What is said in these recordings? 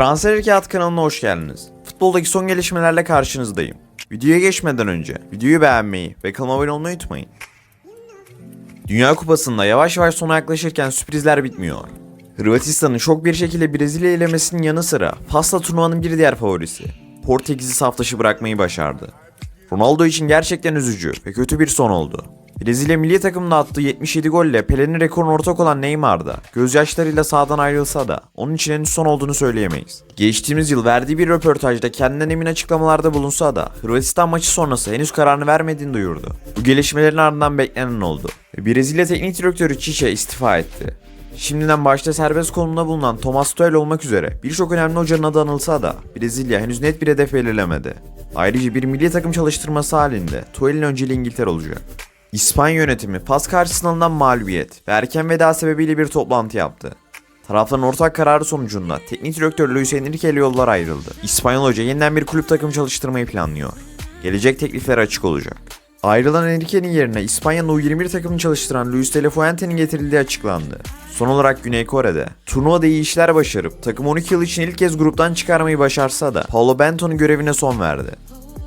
Transfer Harekat kanalına hoş geldiniz. Futboldaki son gelişmelerle karşınızdayım. Videoya geçmeden önce videoyu beğenmeyi ve kanalıma abone olmayı unutmayın. Dünya Kupası'nda yavaş yavaş sona yaklaşırken sürprizler bitmiyor. Hırvatistan'ın şok bir şekilde Brezilya elemesinin yanı sıra Fas'la turnuvanın bir diğer favorisi. Portekiz'i saf dışı bırakmayı başardı. Ronaldo için gerçekten üzücü ve kötü bir son oldu. Brezilya milli takımında attığı 77 golle Pele'nin rekoruna ortak olan Neymar da gözyaşlarıyla sahadan ayrılsa da onun için henüz son olduğunu söyleyemeyiz. Geçtiğimiz yıl verdiği bir röportajda kendinden emin açıklamalarda bulunsa da Hırvatistan maçı sonrası henüz kararını vermediğini duyurdu. Bu gelişmelerin ardından beklenen oldu. Brezilya teknik direktörü Çiçe istifa etti. Şimdiden başta serbest konumda bulunan Thomas Tuchel olmak üzere birçok önemli hocanın adı anılsa da Brezilya henüz net bir hedef belirlemedi. Ayrıca bir milli takım çalıştırması halinde Tuchel'in önceliği İngiltere olacak. İspanya yönetimi pas karşısında alınan mağlubiyet ve erken veda sebebiyle bir toplantı yaptı. Tarafların ortak kararı sonucunda teknik direktör Luis Enrique ile yollar ayrıldı. İspanyol hoca yeniden bir kulüp takım çalıştırmayı planlıyor. Gelecek teklifler açık olacak. Ayrılan Enrique'nin yerine İspanya'nın U21 takımını çalıştıran Luis de la Fuente'nin getirildiği açıklandı. Son olarak Güney Kore'de turnuvada iyi işler başarıp takım 12 yıl için ilk kez gruptan çıkarmayı başarsa da Paulo Bento'nun görevine son verdi.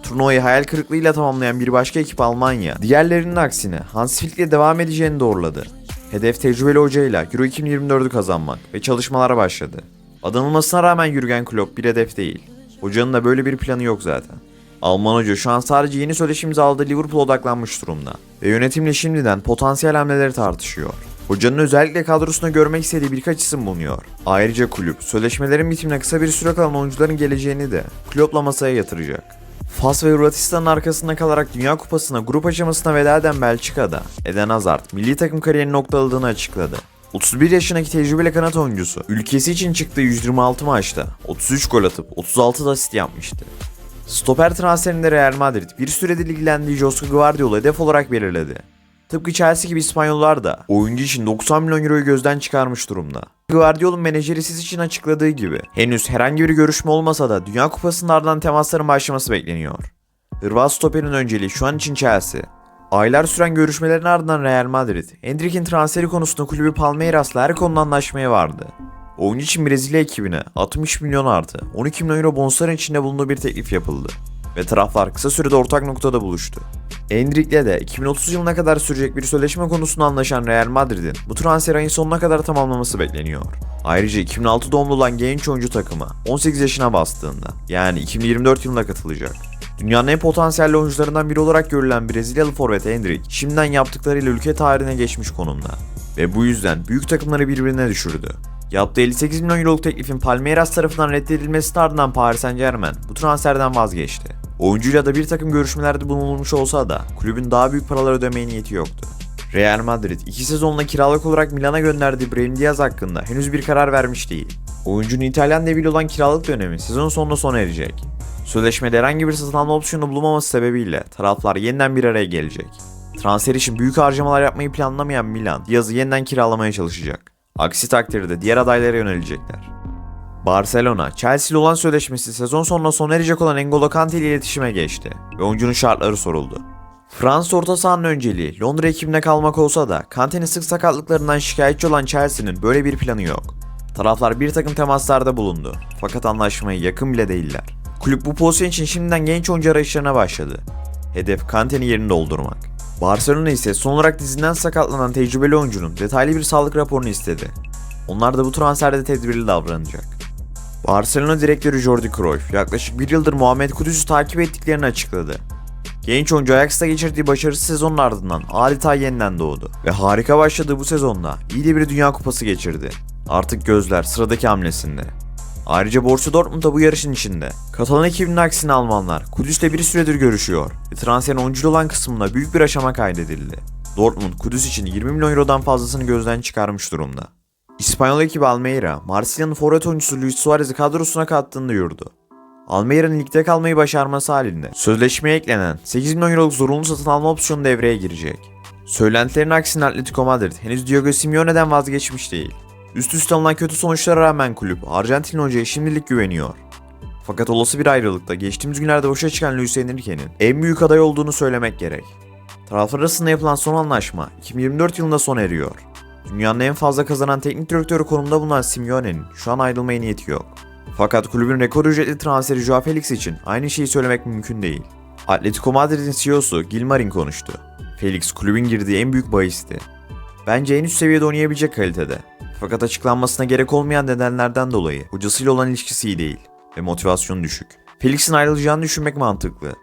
Turnuvayı hayal kırıklığıyla tamamlayan bir başka ekip Almanya, diğerlerinin aksine Hans Flick'le devam edeceğini doğruladı. Hedef tecrübeli hocayla Euro 2024'ü kazanmak ve çalışmalara başladı. Adanılmasına rağmen Jürgen Klopp bir hedef değil. Hocanın da böyle bir planı yok zaten. Alman hoca şu an sadece yeni sözleşme imzaladığı Liverpool odaklanmış durumda ve yönetimle şimdiden potansiyel hamleleri tartışıyor. Hocanın özellikle kadrosunda görmek istediği birkaç isim bulunuyor. Ayrıca kulüp, sözleşmelerin bitimine kısa bir süre kalan oyuncuların geleceğini de Klopp'la masaya yatıracak. Fas ve Hırvatistan'ın arkasında kalarak Dünya Kupası'na grup aşamasına veda eden Belçika'da Eden Hazard milli takım kariyerini noktaladığını açıkladı. 31 yaşındaki tecrübeli kanat oyuncusu ülkesi için çıktığı 126 maçta 33 gol atıp 36 da asist yapmıştı. Stoper transferinde Real Madrid bir süredir ilgilendiği Josco Guardiola hedef olarak belirledi. Tıpkı Chelsea gibi İspanyollar da oyuncu için 90 milyon euroyu gözden çıkarmış durumda. Guardiola'nın menajeri siz için açıkladığı gibi henüz herhangi bir görüşme olmasa da Dünya Kupası'nın ardından temasların başlaması bekleniyor. Hırvat stoperin önceliği şu an için Chelsea. Aylar süren görüşmelerin ardından Real Madrid, Endrick'in transferi konusunda kulübü Palmeiras'la her konuda anlaşmaya vardı. Oyuncu için Brezilya ekibine 60 milyon artı 12 milyon euro bonusların içinde bulunduğu bir teklif yapıldı. Ve taraflar kısa sürede ortak noktada buluştu. Endrick'le de 2030 yılına kadar sürecek bir sözleşme konusunda anlaşan Real Madrid'in bu transfer ayın sonuna kadar tamamlaması bekleniyor. Ayrıca 2006 doğumlu olan genç oyuncu takıma 18 yaşına bastığında yani 2024 yılında katılacak. Dünyanın en potansiyelli oyuncularından biri olarak görülen Brezilyalı forvet Endrick şimdiden yaptıklarıyla ülke tarihine geçmiş konumda. Ve bu yüzden büyük takımları birbirine düşürdü. Yaptığı 58 milyon euroluk teklifin Palmeiras tarafından reddedilmesi ardından Paris Saint Germain bu transferden vazgeçti. Oyuncuyla da bir takım görüşmelerde bulunulmuş olsa da kulübün daha büyük paralar ödemeye niyeti yoktu. Real Madrid iki sezonla kiralık olarak Milan'a gönderdiği Brahim Diaz hakkında henüz bir karar vermiş değil. Oyuncunun İtalyan deviyle olan kiralık dönemi sezon sonunda sona erecek. Sözleşmede herhangi bir satın alma opsiyonu bulunmaması sebebiyle taraflar yeniden bir araya gelecek. Transfer için büyük harcamalar yapmayı planlamayan Milan, Diaz'ı yeniden kiralamaya çalışacak. Aksi takdirde diğer adaylara yönelecekler. Barcelona, Chelsea olan sözleşmesi sezon sonuna sona erecek olan N'Golo Kante ile iletişime geçti ve oyuncunun şartları soruldu. Fransız orta sahanın önceliği Londra ekibinde kalmak olsa da Kante'nin sık sakatlıklarından şikayetçi olan Chelsea'nin böyle bir planı yok. Taraflar bir takım temaslarda bulundu fakat anlaşmaya yakın bile değiller. Kulüp bu pozisyon için şimdiden genç oyuncu arayışlarına başladı. Hedef Kante'nin yerini doldurmak. Barcelona ise son olarak dizinden sakatlanan tecrübeli oyuncunun detaylı bir sağlık raporunu istedi. Onlar da bu transferde tedbirli davranacak. Barcelona direktörü Jordi Cruyff yaklaşık bir yıldır Muhammed Kudüs'ü takip ettiklerini açıkladı. Genç oyuncu Ajax'ta geçirdiği başarısız sezonun ardından adeta yeniden doğdu ve harika başladığı bu sezonda iyi de bir Dünya Kupası geçirdi. Artık gözler sıradaki hamlesinde. Ayrıca Borussia Dortmund da bu yarışın içinde. Katalan ekibinin aksine Almanlar Kudüs'le bir süredir görüşüyor ve transferin oyuncu olan kısmında büyük bir aşama kaydedildi. Dortmund Kudüs için 20 milyon eurodan fazlasını gözden çıkarmış durumda. İspanyol ekibi Almeida, Marsilya'nın forvet oyuncusu Luis Suarez'i kadrosuna kattığını duyurdu. Almeida'nın ligde kalmayı başarması halinde sözleşmeye eklenen 8 milyon euroluk zorunlu satın alma opsiyonu devreye girecek. Söylentilerin aksine Atletico Madrid henüz Diego Simeone'den vazgeçmiş değil. Üst üste alınan kötü sonuçlara rağmen kulüp Arjantin hocaya şimdilik güveniyor. Fakat olası bir ayrılıkta geçtiğimiz günlerde boşa çıkan Luis Enrique'nin en büyük aday olduğunu söylemek gerek. Taraflar arasında yapılan son anlaşma 2024 yılında sona eriyor. Dünyanın en fazla kazanan teknik direktörü konumda bulunan Simeone'nin şu an ayrılmaya niyeti yok. Fakat kulübün rekor ücretli transferi Joao Felix için aynı şeyi söylemek mümkün değil. Atletico Madrid'in CEO'su Gilmarin konuştu. Felix kulübün girdiği en büyük bahisti. Bence en üst seviyede oynayabilecek kalitede. Fakat açıklanmasına gerek olmayan nedenlerden dolayı hocasıyla olan ilişkisi iyi değil ve motivasyonu düşük. Felix'in ayrılacağını düşünmek mantıklı.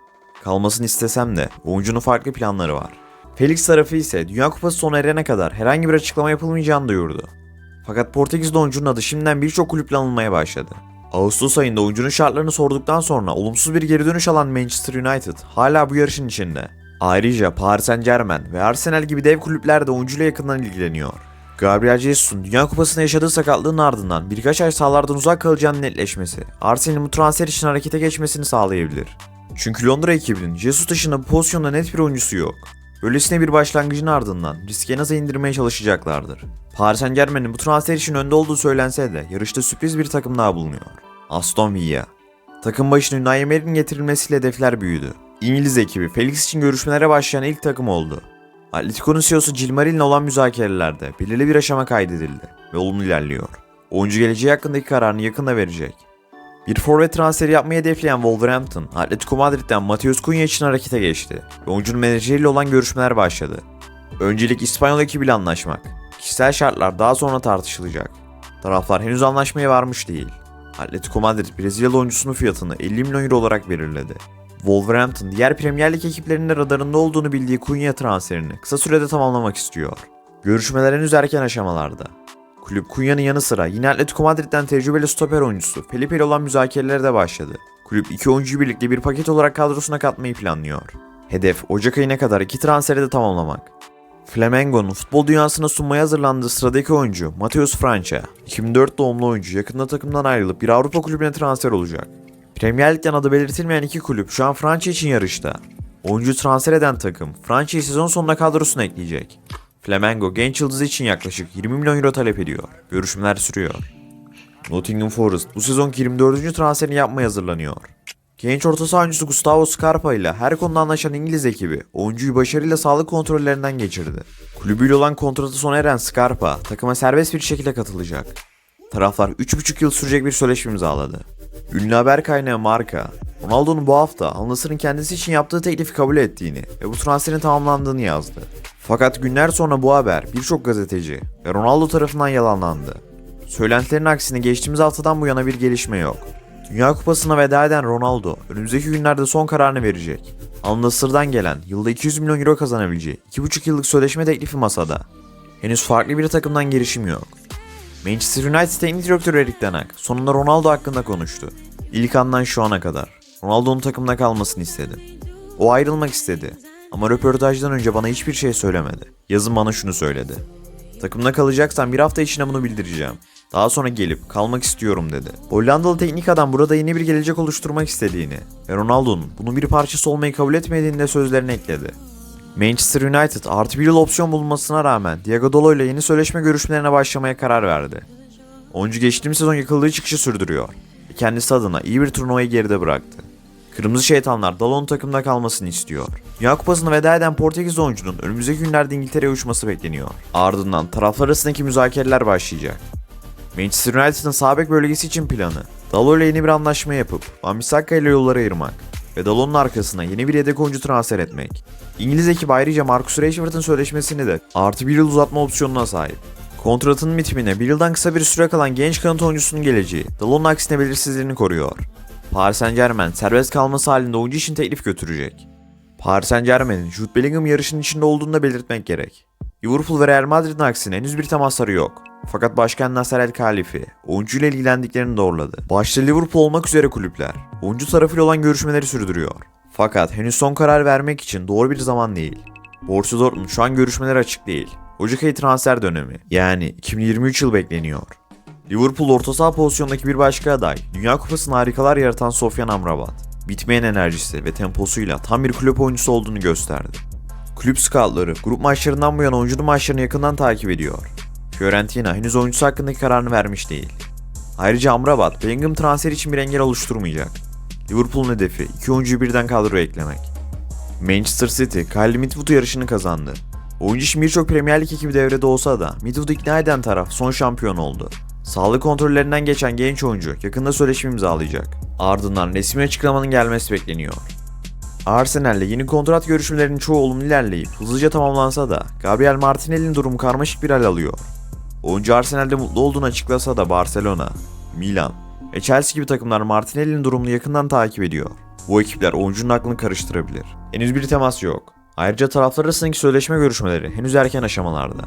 Kalmasını istesem de oyuncunun farklı planları var. Felix tarafı ise Dünya Kupası sona erene kadar herhangi bir açıklama yapılmayacağını duyurdu. Fakat Portekizli oyuncunun adı şimdiden birçok kulüple anılmaya başladı. Ağustos ayında oyuncunun şartlarını sorduktan sonra olumsuz bir geri dönüş alan Manchester United hala bu yarışın içinde. Ayrıca Paris Saint Germain ve Arsenal gibi dev kulüpler de oyuncuyla yakından ilgileniyor. Gabriel Jesus'un Dünya Kupası'nda yaşadığı sakatlığın ardından birkaç ay sahalardan uzak kalacağının netleşmesi, Arsenal'in bu transfer için harekete geçmesini sağlayabilir. Çünkü Londra ekibinin Jesus dışında bu pozisyonda net bir oyuncusu yok. Böylesine bir başlangıcın ardından riski en aza indirmeye çalışacaklardır. Paris Saint Germain'in bu transfer için önde olduğu söylense de yarışta sürpriz bir takım daha bulunuyor. Aston Villa. Takım başına Unai Emery'nin getirilmesiyle hedefler büyüdü. İngiliz ekibi Felix için görüşmelere başlayan ilk takım oldu. Atletico'nun CEO'su Gilmarin'le olan müzakerelerde belirli bir aşama kaydedildi ve olumlu ilerliyor. Oyuncu geleceği hakkındaki kararını yakında verecek. Bir forvet transferi yapmayı hedefleyen Wolverhampton, Atletico Madrid'den Mateus Cunha için harekete geçti ve oyuncunun menajeriyle olan görüşmeler başladı. Öncelik İspanyol ekibiyle anlaşmak. Kişisel şartlar daha sonra tartışılacak. Taraflar henüz anlaşmaya varmış değil. Atletico Madrid Brezilyalı oyuncusunun fiyatını 50 milyon euro olarak belirledi. Wolverhampton diğer Premier Lig ekiplerinin radarında olduğunu bildiği Cunha transferini kısa sürede tamamlamak istiyor. Görüşmeler henüz erken aşamalarda. Kulüp Kunya'nın yanı sıra yine Atletico Madrid'den tecrübeli stoper oyuncusu Felipe ile olan müzakerelere de başladı. Kulüp iki oyuncuyu birlikte bir paket olarak kadrosuna katmayı planlıyor. Hedef Ocak ayına kadar iki transferi de tamamlamak. Flamengo'nun futbol dünyasına sunmaya hazırlandığı sıradaki oyuncu Mateus França, 2004 doğumlu oyuncu yakında takımdan ayrılıp bir Avrupa kulübüne transfer olacak. Premier Lig'den adı belirtilmeyen iki kulüp şu an França için yarışta. Oyuncu transfer eden takım Franca'yı sezon sonuna kadrosuna ekleyecek. Flamengo genç yıldızı için yaklaşık 20 milyon euro talep ediyor. Görüşmeler sürüyor. Nottingham Forest bu sezonki 24. transferini yapmaya hazırlanıyor. Genç orta saha oyuncusu Gustavo Scarpa ile her konuda anlaşan İngiliz ekibi oyuncuyu başarıyla sağlık kontrollerinden geçirdi. Kulübüyle olan kontratı sona eren Scarpa takıma serbest bir şekilde katılacak. Taraflar 3,5 yıl sürecek bir sözleşme imzaladı. Ünlü haber kaynağı Marka, Ronaldo'nun bu hafta Al kendisi için yaptığı teklifi kabul ettiğini ve bu transferin tamamlandığını yazdı. Fakat günler sonra bu haber birçok gazeteci ve Ronaldo tarafından yalanlandı. Söylentilerin aksine geçtiğimiz haftadan bu yana bir gelişme yok. Dünya Kupası'na veda eden Ronaldo önümüzdeki günlerde son kararını verecek. Al Nassr'dan gelen yılda 200 milyon euro kazanabileceği 2,5 yıllık sözleşme teklifi masada. Henüz farklı bir takımdan girişim yok. Manchester United Teknik Direktörü Erik Ten sonunda Ronaldo hakkında konuştu. İlk andan şu ana kadar. Ronaldo'nun takımda kalmasını istedim. O ayrılmak istedi. Ama röportajdan önce bana hiçbir şey söylemedi. Yazın bana şunu söyledi. Takımda kalacaksan bir hafta içinde bunu bildireceğim. Daha sonra gelip kalmak istiyorum dedi. Hollandalı teknik adam burada yeni bir gelecek oluşturmak istediğini ve Ronaldo'nun bunun bir parçası olmayı kabul etmediğini de sözlerine ekledi. Manchester United artı bir yıl opsiyon bulunmasına rağmen Diego Dalo ile yeni sözleşme görüşmelerine başlamaya karar verdi. Oyuncu geçtiğimiz sezon yakaladığı çıkışı sürdürüyor kendisi adına iyi bir turnuvayı geride bıraktı. Kırmızı şeytanlar Dalo'nun takımda kalmasını istiyor. Dünya Kupası'na veda eden Portekiz oyuncunun önümüzdeki günlerde İngiltere'ye uçması bekleniyor. Ardından taraflar arasındaki müzakereler başlayacak. Manchester United'ın sağ bölgesi için planı, Dalo ile yeni bir anlaşma yapıp Wan-Bissaka ile yolları ayırmak ve Dalo'nun arkasına yeni bir yedek oyuncu transfer etmek. İngiliz ekip ayrıca Marcus Rashford'un sözleşmesini de artı bir yıl uzatma opsiyonuna sahip. Kontratının bitimine bir yıldan kısa bir süre kalan genç kanat oyuncusunun geleceği Dalo'nun aksine belirsizliğini koruyor. Paris Saint Germain serbest kalması halinde oyuncu için teklif götürecek. Paris Saint Germain'in Jude Bellingham yarışının içinde olduğunu da belirtmek gerek. Liverpool ve Real Madrid'in aksine henüz bir temasları yok. Fakat Başkan Nasser El Khalifi oyuncuyla ilgilendiklerini doğruladı. Başta Liverpool olmak üzere kulüpler oyuncu tarafıyla olan görüşmeleri sürdürüyor. Fakat henüz son karar vermek için doğru bir zaman değil. Borussia Dortmund şu an görüşmeler açık değil. Ocak ayı transfer dönemi yani 2023 yıl bekleniyor. Liverpool orta saha pozisyondaki bir başka aday, Dünya Kupası'nda harikalar yaratan Sofyan Amrabat. Bitmeyen enerjisi ve temposuyla tam bir kulüp oyuncusu olduğunu gösterdi. Kulüp scoutları grup maçlarından bu yana oyuncunun maçlarını yakından takip ediyor. Fiorentina henüz oyuncusu hakkındaki kararını vermiş değil. Ayrıca Amrabat, Bellingham transfer için bir engel oluşturmayacak. Liverpool'un hedefi iki oyuncuyu birden kadroya eklemek. Manchester City, Kyle Midwood yarışını kazandı. Oyuncu için birçok Premier Lig ekibi devrede olsa da Midwood'u ikna eden taraf son şampiyon oldu. Sağlık kontrollerinden geçen genç oyuncu yakında sözleşme imzalayacak. Ardından resmi açıklamanın gelmesi bekleniyor. Arsenal'le yeni kontrat görüşmelerinin çoğu olumlu ilerleyip hızlıca tamamlansa da Gabriel Martinelli'nin durumu karmaşık bir hal alıyor. Oyuncu Arsenal'de mutlu olduğunu açıklasa da Barcelona, Milan ve Chelsea gibi takımlar Martinelli'nin durumunu yakından takip ediyor. Bu ekipler oyuncunun aklını karıştırabilir. Henüz bir temas yok. Ayrıca taraflar arasındaki sözleşme görüşmeleri henüz erken aşamalarda.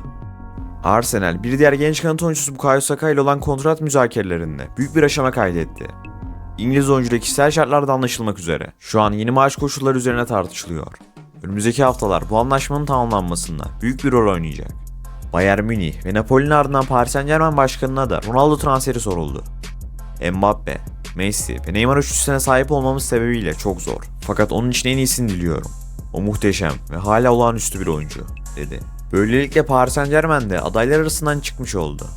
Arsenal bir diğer genç kanat oyuncusu Bukayo Saka ile olan kontrat müzakerelerinde büyük bir aşama kaydetti. İngiliz oyuncuyla kişisel şartlarda anlaşılmak üzere. Şu an yeni maaş koşulları üzerine tartışılıyor. Önümüzdeki haftalar bu anlaşmanın tamamlanmasında büyük bir rol oynayacak. Bayern Münih ve Napoli'nin ardından Paris Saint Germain başkanına da Ronaldo transferi soruldu. Mbappe, Messi ve Neymar üçlüsüne sahip olmamız sebebiyle çok zor. Fakat onun için en iyisini diliyorum. O muhteşem ve hala olağanüstü bir oyuncu, dedi. Böylelikle Paris Saint Germain de adaylar arasından çıkmış oldu.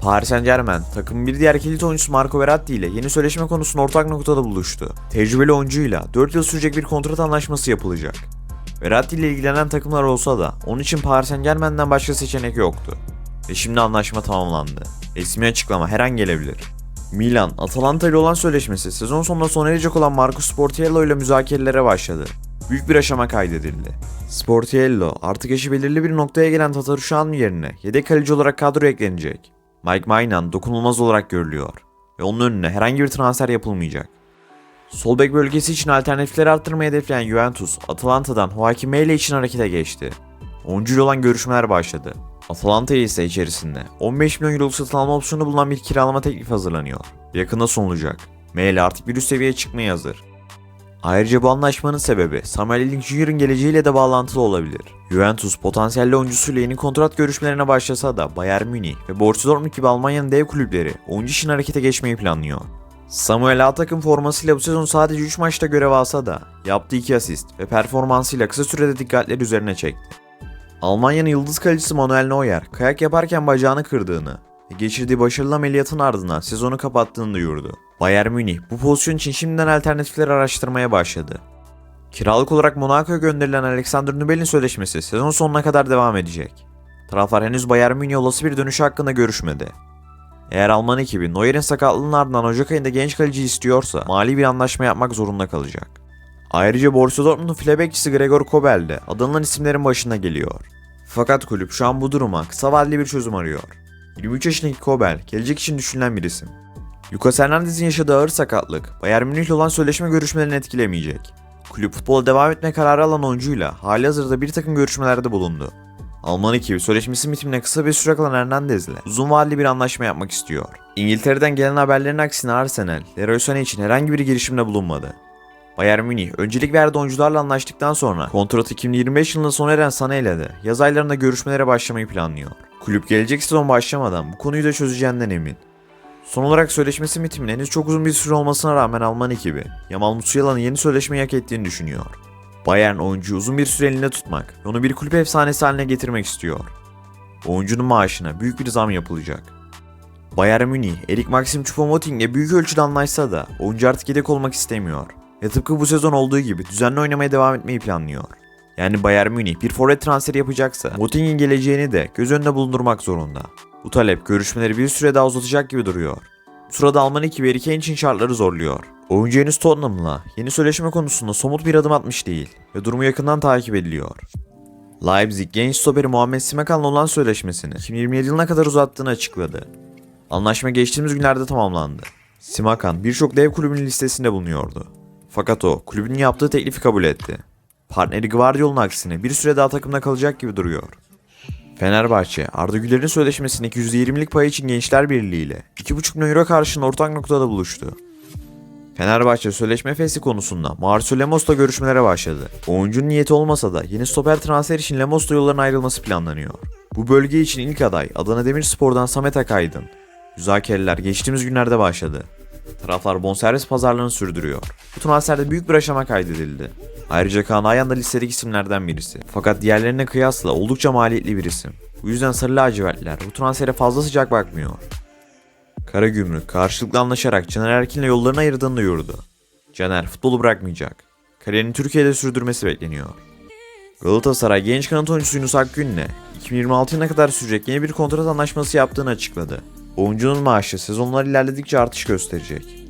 Paris Saint Germain, takımın bir diğer kilit oyuncusu Marco Verratti ile yeni sözleşme konusunda ortak noktada buluştu. Tecrübeli oyuncuyla 4 yıl sürecek bir kontrat anlaşması yapılacak. Verratti ile ilgilenen takımlar olsa da onun için Paris Saint Germain'den başka seçenek yoktu. Ve şimdi anlaşma tamamlandı. Resmi açıklama her an gelebilir. Milan, Atalanta ile olan sözleşmesi sezon sonunda sona erecek olan Marco Sportiello ile müzakerelere başladı. Büyük bir aşama kaydedildi. Sportiello artık yaşı belirli bir noktaya gelen Tatar Uşağı'nın yerine yedek kaleci olarak kadroya eklenecek. Mike Maignan dokunulmaz olarak görülüyor ve onun önüne herhangi bir transfer yapılmayacak. Sol bek bölgesi için alternatifleri arttırmayı hedefleyen Juventus, Atalanta'dan Joaquim Mele için harekete geçti. Oyuncuyla olan görüşmeler başladı. Atalanta ise içerisinde 15 milyon euroluk satın alma opsiyonu bulunan bir kiralama teklifi hazırlanıyor. Yakında sunulacak. Mele artık bir üst seviyeye çıkmaya hazır. Ayrıca bu anlaşmanın sebebi Samuel Eling Jr.'ın geleceğiyle de bağlantılı olabilir. Juventus potansiyelli oyuncusuyla yeni kontrat görüşmelerine başlasa da Bayern Münih ve Borussia Dortmund gibi Almanya'nın dev kulüpleri oyuncu için harekete geçmeyi planlıyor. Samuel A takım formasıyla bu sezon sadece 3 maçta görev alsa da yaptığı 2 asist ve performansıyla kısa sürede dikkatleri üzerine çekti. Almanya'nın yıldız kalecisi Manuel Neuer kayak yaparken bacağını kırdığını ve geçirdiği başarılı ameliyatın ardından sezonu kapattığını duyurdu. Bayern Münih bu pozisyon için şimdiden alternatifleri araştırmaya başladı. Kiralık olarak Monaco'ya gönderilen Alexander Nubel'in sözleşmesi sezon sonuna kadar devam edecek. Taraflar henüz Bayern Münih olası bir dönüşü hakkında görüşmedi. Eğer Alman ekibi Neuer'in sakatlığının ardından Ocak ayında genç kaleci istiyorsa mali bir anlaşma yapmak zorunda kalacak. Ayrıca Borussia Dortmund'un file bekçisi Gregor Kobel de adanılan isimlerin başına geliyor. Fakat kulüp şu an bu duruma kısa vadeli bir çözüm arıyor. 23 yaşındaki Kobel gelecek için düşünülen bir isim. Lucas Hernandez'in yaşadığı ağır sakatlık Bayern Münih'le olan sözleşme görüşmelerini etkilemeyecek. Kulüp futbola devam etme kararı alan oyuncuyla hali hazırda bir takım görüşmelerde bulundu. Alman ekibi sözleşmesi bitimine kısa bir süre kalan Hernandez'le uzun vadeli bir anlaşma yapmak istiyor. İngiltere'den gelen haberlerin aksine Arsenal, Leroy Sané için herhangi bir girişimde bulunmadı. Bayern Münih öncelik verdiği oyuncularla anlaştıktan sonra kontratı 2025 yılında sona eren Sané ile de yaz aylarında görüşmelere başlamayı planlıyor. Kulüp gelecek sezon başlamadan bu konuyu da çözeceğinden emin. Son olarak sözleşmesi bitimine henüz çok uzun bir süre olmasına rağmen Alman ekibi Yamal Musiala'nın yeni sözleşmeyi hak ettiğini düşünüyor. Bayern oyuncuyu uzun bir süre elinde tutmak ve onu bir kulüp efsanesi haline getirmek istiyor. Oyuncunun maaşına büyük bir zam yapılacak. Bayern Münih, Erik Maxim Choupo-Moting'le büyük ölçüde anlaşsa da oyuncu artık yedek olmak istemiyor. Ve tıpkı bu sezon olduğu gibi düzenli oynamaya devam etmeyi planlıyor. Yani Bayern Münih bir forvet transferi yapacaksa Moting'in geleceğini de göz önünde bulundurmak zorunda. Bu talep görüşmeleri bir süre daha uzatacak gibi duruyor. Sırada Alman ekibi Harry Kane için şartları zorluyor. Oyuncu henüz Tottenham'la yeni sözleşme konusunda somut bir adım atmış değil ve durumu yakından takip ediliyor. Leipzig genç stoperi Muhammed Simakan'la olan sözleşmesini 2027 yılına kadar uzattığını açıkladı. Anlaşma geçtiğimiz günlerde tamamlandı. Simakan birçok dev kulübün listesinde bulunuyordu. Fakat o kulübün yaptığı teklifi kabul etti. Partneri Guardiola'nın aksine bir süre daha takımda kalacak gibi duruyor. Fenerbahçe, Arda Güler'in sözleşmesindeki %20'lik pay için Gençler Birliği ile 2,5 milyon euro karşılığında ortak noktada buluştu. Fenerbahçe sözleşme fesli konusunda Marcelo Lemos'la görüşmelere başladı. Oyuncunun niyeti olmasa da yeni stoper transfer için Lemos'la yolların ayrılması planlanıyor. Bu bölge için ilk aday Adana Demirspor'dan Samet Akaydın. Müzakereler geçtiğimiz günlerde başladı. Taraflar bonservis pazarlığını sürdürüyor. Bu transferde büyük bir aşama kaydedildi. Ayrıca Kaan Ayhan da listedeki isimlerden birisi. Fakat diğerlerine kıyasla oldukça maliyetli bir isim. Bu yüzden Sarı Lacivertliler bu transfere fazla sıcak bakmıyor. Karagümrük karşılıklı anlaşarak Caner Erkin'le yollarını ayırdığını duyurdu. Caner futbolu bırakmayacak. Kariyerini Türkiye'de sürdürmesi bekleniyor. Galatasaray genç kanat oyuncusu Yunus Akgün'le 2026 yılına kadar sürecek yeni bir kontrat anlaşması yaptığını açıkladı. Oyuncunun maaşı sezonlar ilerledikçe artış gösterecek.